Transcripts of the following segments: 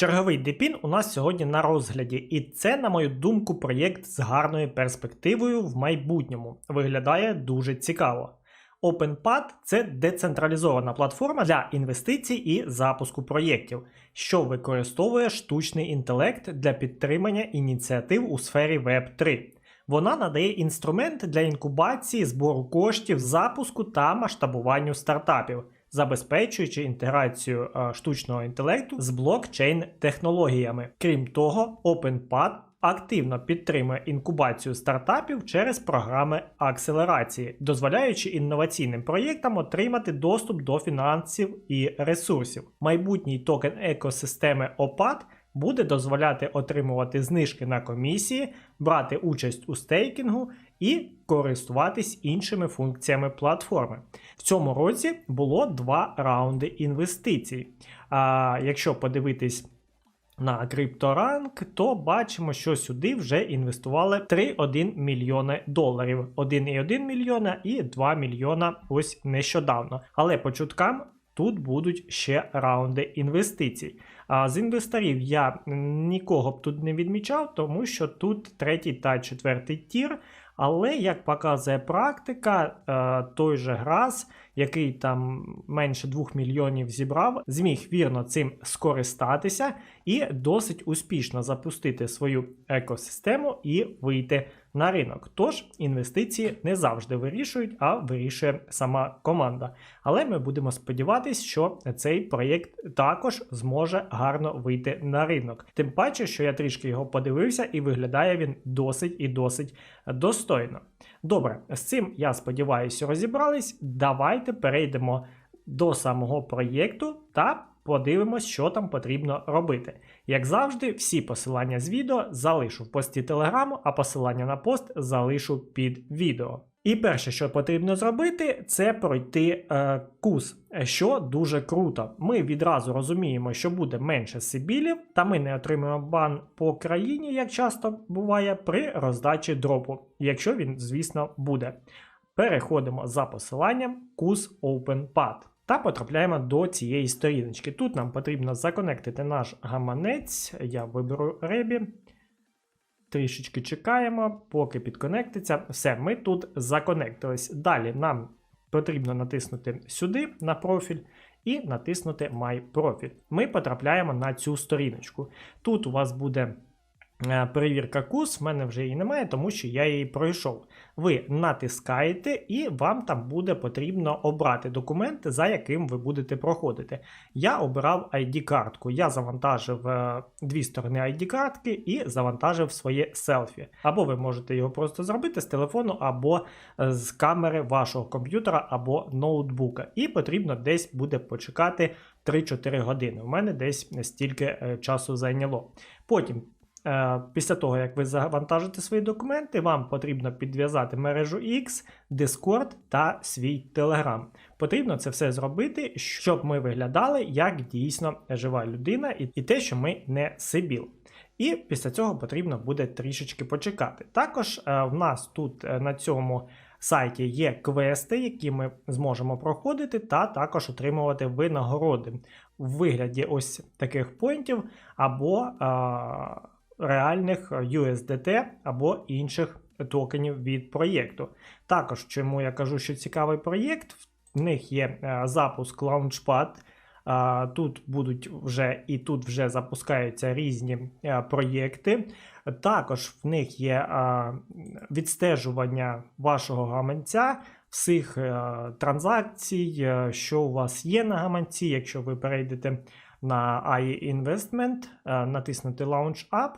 Черговий депін у нас сьогодні на розгляді, і це, на мою думку, проєкт з гарною перспективою в майбутньому. Виглядає дуже цікаво. OpenPad – це децентралізована платформа для інвестицій і запуску проєктів, що використовує штучний інтелект для підтримання ініціатив у сфері Web3. Вона надає інструмент для інкубації, збору коштів, запуску та масштабуванню стартапів, забезпечуючи інтеграцію е, штучного інтелекту з блокчейн-технологіями. Крім того, OpenPad активно підтримує інкубацію стартапів через програми акселерації, дозволяючи інноваційним проєктам отримати доступ до фінансів і ресурсів. Майбутній токен екосистеми OPAD буде дозволяти отримувати знижки на комісії, брати участь у стейкінгу і користуватись іншими функціями платформи. В цьому році було два раунди інвестицій. А якщо подивитись на крипторанк, то бачимо, що сюди вже інвестували 3,1 мільйони доларів. 1,1 мільйона і 2 мільйона ось нещодавно. Але по чуткам. Тут будуть ще раунди інвестицій. А з інвесторів я нікого б тут не відмічав, тому що тут третій та четвертий тір. Але як показує практика, е, той же Грас, який там менше 2 мільйонів зібрав, зміг вірно цим скористатися і досить успішно запустити свою екосистему і вийти на ринок. Тож інвестиції не завжди вирішують, а вирішує сама команда. Але ми будемо сподіватися, що цей проєкт також зможе гарно вийти на ринок. Тим паче, що я трішки його подивився, і виглядає він досить і досить достойно. Добре, з цим я сподіваюся, розібрались. Давайте перейдемо до самого проєкту та подивимось, що там потрібно робити. Як завжди, всі посилання з відео залишу в пості телеграму, а посилання на пост залишу під відео. І перше, що потрібно зробити, це пройти е, кус, що дуже круто. Ми відразу розуміємо, що буде менше сибілів, та ми не отримаємо бан по країні, як часто буває, при роздачі дропу, якщо він, звісно, буде. Переходимо за посиланням кус OpenPad та потрапляємо до цієї сторіночки. Тут нам потрібно законектити наш гаманець. Я виберу ребі. Трішечки чекаємо, поки підконектиться. Все, ми тут законектились. Далі нам потрібно натиснути сюди на профіль і натиснути My профіль. Ми потрапляємо на цю сторіночку. Тут у вас буде перевірка курс, в мене вже її немає, тому що я її пройшов. Ви натискаєте, і вам там буде потрібно обрати документ, за яким ви будете проходити. Я обирав ID-картку. Я завантажив е, дві сторони ID-картки і завантажив своє селфі. Або ви можете його просто зробити з телефону, або е, з камери вашого комп'ютера або ноутбука. І потрібно десь буде почекати 3-4 години. У мене десь стільки часу зайняло. Потім. Е, після того, як ви завантажите свої документи, вам потрібно підв'язати мережу X, Discord та свій Telegram. Потрібно це все зробити, щоб ми виглядали як дійсно жива людина, і те, що ми не сибіл. І після цього потрібно буде трішечки почекати. Також е, в нас тут е, на цьому сайті є квести, які ми зможемо проходити, та також отримувати винагороди в вигляді ось таких поінтів або реальних USDT або інших токенів від проєкту. Також, чому я кажу, що цікавий проєкт, в них є е, запуск Launchpad. Тут будуть вже і тут вже запускаються різні е, проєкти. Також в них є відстежування вашого гаманця, всіх е, транзакцій, що у вас є на гаманці, якщо ви перейдете на AI Investment, натиснути Launch Up,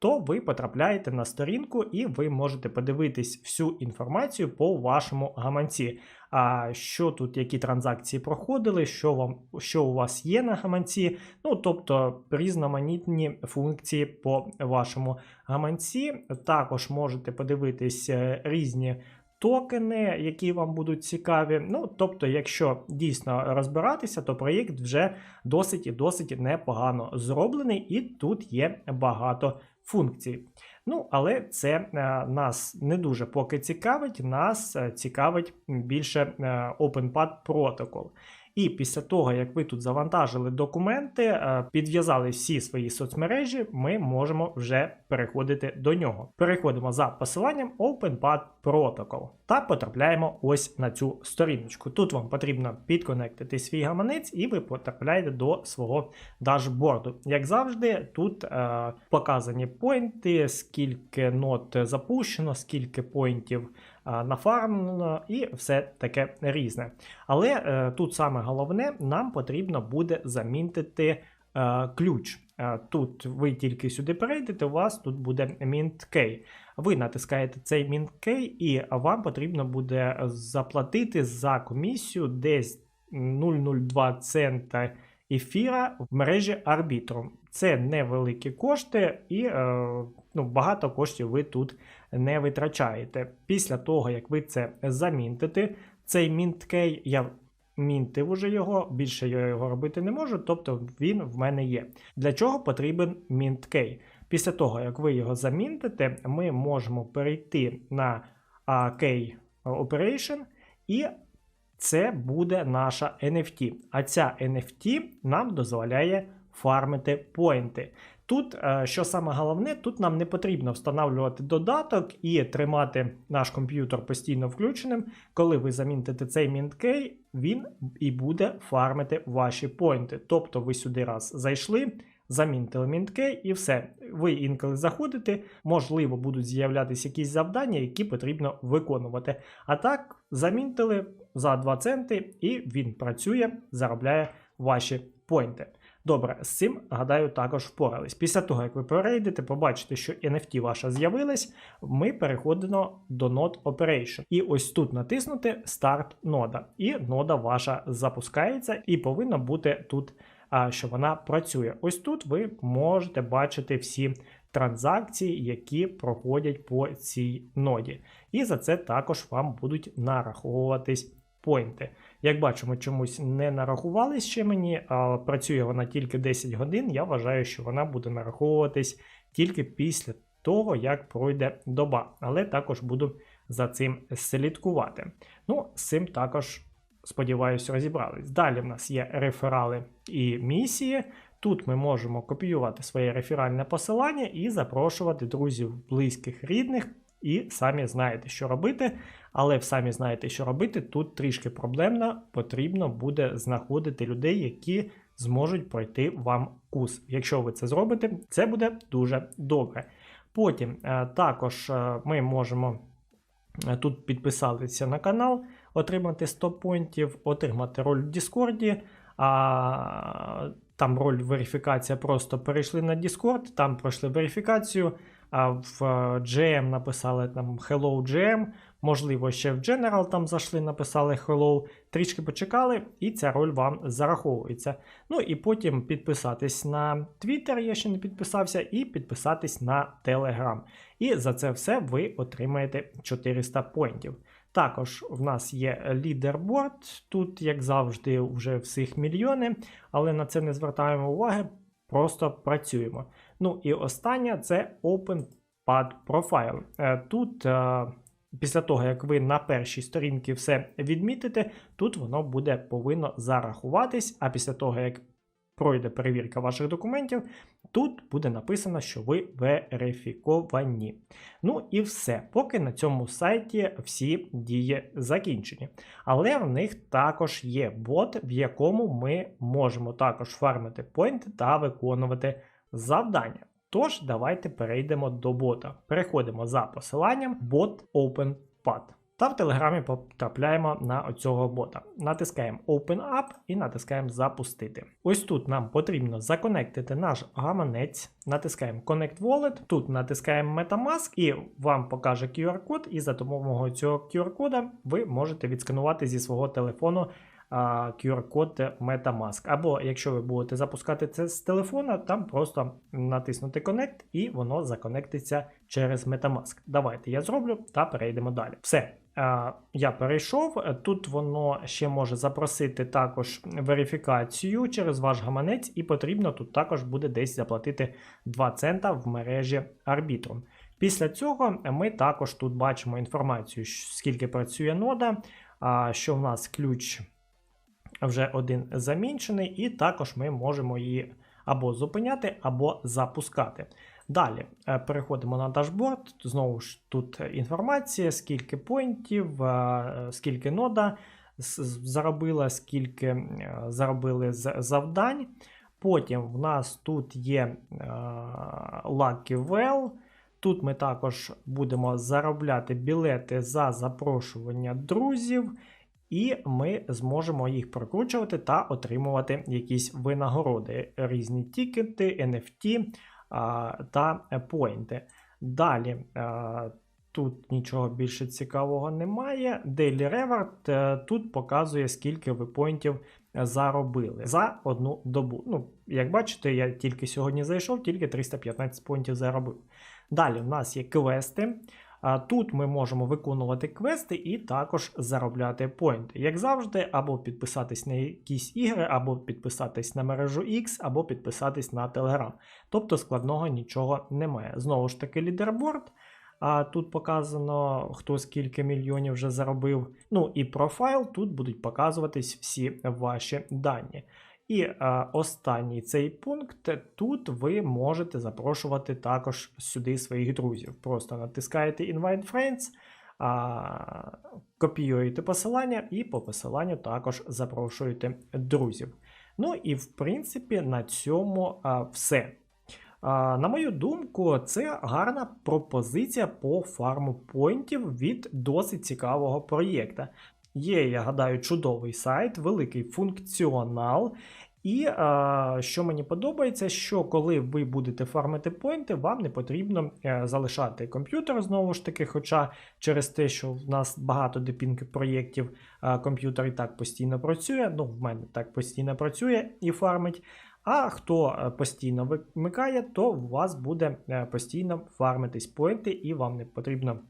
то ви потрапляєте на сторінку і ви можете подивитись всю інформацію по вашому гаманці. А що тут, які транзакції проходили, що вам що у вас є на гаманці, ну тобто різноманітні функції по вашому гаманці. Також можете подивитись е, різні. Токени, які вам будуть цікаві. Ну, тобто, якщо дійсно розбиратися, то проєкт вже досить і досить непогано зроблений, і тут є багато функцій. Ну, але це е, нас не дуже поки цікавить, нас е, цікавить більше е, OpenPad протокол. І після того, як ви тут завантажили документи, е, підв'язали всі свої соцмережі, ми можемо вже переходити до нього. Переходимо за посиланням OpenPad Protocol та потрапляємо ось на цю сторіночку. Тут вам потрібно підконектити свій гаманець, і ви потрапляєте до свого дашборду. Як завжди, тут е, показані поінти, скільки нот запущено, скільки поінтів е, нафармлено і все таке різне. Але е, тут саме головне, нам потрібно буде замінтити е, ключ. Тут ви тільки сюди перейдете, у вас тут буде Mint. Ви натискаєте цей Mint і вам потрібно буде заплатити за комісію десь 0,02 цента ефіра в мережі Arbitrum. Це невеликі кошти, і е, ну, багато коштів ви тут не витрачаєте. Після того, як ви це замінтите, цей Key, я мінтив уже його, більше я його робити не можу, тобто він в мене є. Для чого потрібен Key? Після того, як ви його замінтите, ми можемо перейти на Key Operation, і це буде наша NFT. А ця NFT нам дозволяє фармити поінти. Тут, е, що саме головне, тут нам не потрібно встановлювати додаток і тримати наш комп'ютер постійно включеним. Коли ви замінтите цей мінткей, він і буде фармити ваші поінти. Тобто ви сюди раз зайшли, замінтили мінткей і все. Ви інколи заходите, можливо, будуть з'являтися якісь завдання, які потрібно виконувати. А так, замінтили за 2 центи, і він працює, заробляє ваші поінти. Добре, з цим, гадаю, також впорались. Після того, як ви перейдете, побачите, що NFT ваша з'явилась, ми переходимо до Node Operation. І ось тут натиснути Start нода. І нода ваша запускається, і повинна бути тут, що вона працює. Ось тут ви можете бачити всі транзакції, які проходять по цій ноді. І за це також вам будуть нараховуватись поінти. Як бачимо, чомусь не нарахувались ще мені, а працює вона тільки 10 годин. Я вважаю, що вона буде нараховуватись тільки після того, як пройде доба. Але також буду за цим слідкувати. Ну, з цим також, сподіваюся, розібрались. Далі в нас є реферали і місії. Тут ми можемо копіювати своє реферальне посилання і запрошувати друзів, близьких, рідних і самі знаєте, що робити. Але самі знаєте, що робити. Тут трішки проблемно, потрібно буде знаходити людей, які зможуть пройти вам курс. Якщо ви це зробите, це буде дуже добре. Потім е, також е, ми можемо е, тут підписатися на канал, отримати 100 поінтів, отримати роль в Діскорді. А там роль верифікація просто перейшли на Discord, там пройшли верифікацію а в GM написали там Hello GM, можливо, ще в General там зайшли, написали Hello, трішки почекали, і ця роль вам зараховується. Ну і потім підписатись на Twitter, я ще не підписався, і підписатись на Telegram. І за це все ви отримаєте 400 поінтів. Також в нас є лідерборд, тут, як завжди, вже всіх мільйони, але на це не звертаємо уваги, просто працюємо. Ну і останнє це OpenPad Profile. Е, тут, е, після того, як ви на першій сторінці все відмітите, тут воно буде повинно зарахуватись, а після того, як пройде перевірка ваших документів, тут буде написано, що ви верифіковані. Ну і все. Поки на цьому сайті всі дії закінчені. Але в них також є бот, в якому ми можемо також фармити поінти та виконувати завдання. Тож, давайте перейдемо до бота. Переходимо за посиланням bot OpenPad. Та в Телеграмі потрапляємо на оцього бота. Натискаємо Open Up і натискаємо Запустити. Ось тут нам потрібно законектити наш гаманець, натискаємо Connect Wallet, тут натискаємо Metamask і вам покаже QR-код, і за допомогою цього QR-кода ви можете відсканувати зі свого телефону QR-код Metamask. Або якщо ви будете запускати це з телефона, там просто натиснути Connect і воно законектиться через Metamask. Давайте я зроблю та перейдемо далі. Все. А, Я перейшов. Тут воно ще може запросити також верифікацію через ваш гаманець, і потрібно тут також буде десь заплатити 2 цента в мережі Arbitrum. Після цього ми також тут бачимо інформацію, скільки працює нода, що в нас ключ вже один замінчений, і також ми можемо її або зупиняти, або запускати. Далі е, переходимо на дашборд. Знову ж тут інформація, скільки поінтів, е, скільки нода заробила, скільки е, заробили завдань. Потім в нас тут є е, Lucky Well. Тут ми також будемо заробляти білети за запрошування друзів, і ми зможемо їх прокручувати та отримувати якісь винагороди, різні тікети, NFT та поінти. Далі тут нічого більше цікавого немає. Daily Reward е, тут показує, скільки ви поінтів заробили за одну добу. Ну, як бачите, я тільки сьогодні зайшов, тільки 315 поінтів заробив. Далі в нас є квести. Тут ми можемо виконувати квести і також заробляти поінти. Як завжди, або підписатись на якісь ігри, або підписатись на мережу X, або підписатись на Telegram. Тобто складного нічого немає. Знову ж таки, лідерборд. А тут показано, хто скільки мільйонів вже заробив. Ну і профайл, тут будуть показуватись всі ваші дані. І е, останній цей пункт тут ви можете запрошувати також сюди своїх друзів. Просто натискаєте Invite Friends, а, копіюєте посилання і по посиланню також запрошуєте друзів. Ну і в принципі на цьому а, все. А, на мою думку, це гарна пропозиція по фарму поінтів від досить цікавого проєкта. Є, я гадаю, чудовий сайт, великий функціонал. І е, що мені подобається, що коли ви будете фармити поінти, вам не потрібно е, залишати комп'ютер знову ж таки. Хоча через те, що в нас багато депінки проєктів, комп'ютер і так постійно працює. Ну, в мене так постійно працює і фармить. А хто е, постійно вимикає, то у вас буде е, постійно фармитись поінти, і вам не потрібно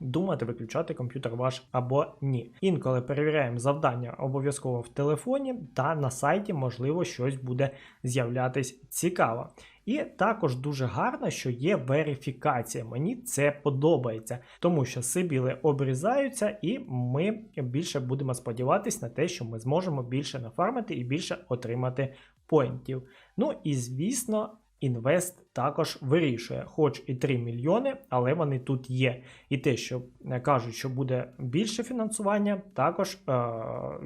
думати, виключати комп'ютер ваш або ні. Інколи перевіряємо завдання обов'язково в телефоні, та на сайті, можливо, щось буде з'являтись цікаво. І також дуже гарно, що є верифікація. Мені це подобається, тому що сибіли обрізаються, і ми більше будемо сподіватися на те, що ми зможемо більше нафармити і більше отримати поінтів. Ну і звісно. Інвест також вирішує, хоч і 3 мільйони, але вони тут є. І те, що е, кажуть, що буде більше фінансування, також е-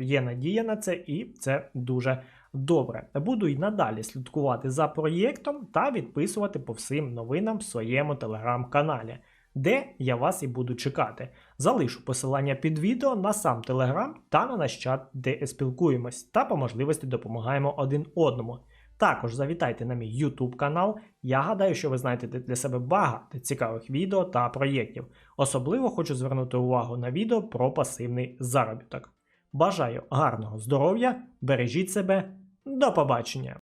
є надія на це, і це дуже добре. Буду й надалі слідкувати за проєктом та відписувати по всім новинам в своєму телеграм-каналі, де я вас і буду чекати. Залишу посилання під відео на сам телеграм та на наш чат, де спілкуємось, та по можливості допомагаємо один одному. Також завітайте на мій YouTube канал. Я гадаю, що ви знайдете для себе багато цікавих відео та проєктів. Особливо хочу звернути увагу на відео про пасивний заробіток. Бажаю гарного здоров'я, бережіть себе, до побачення!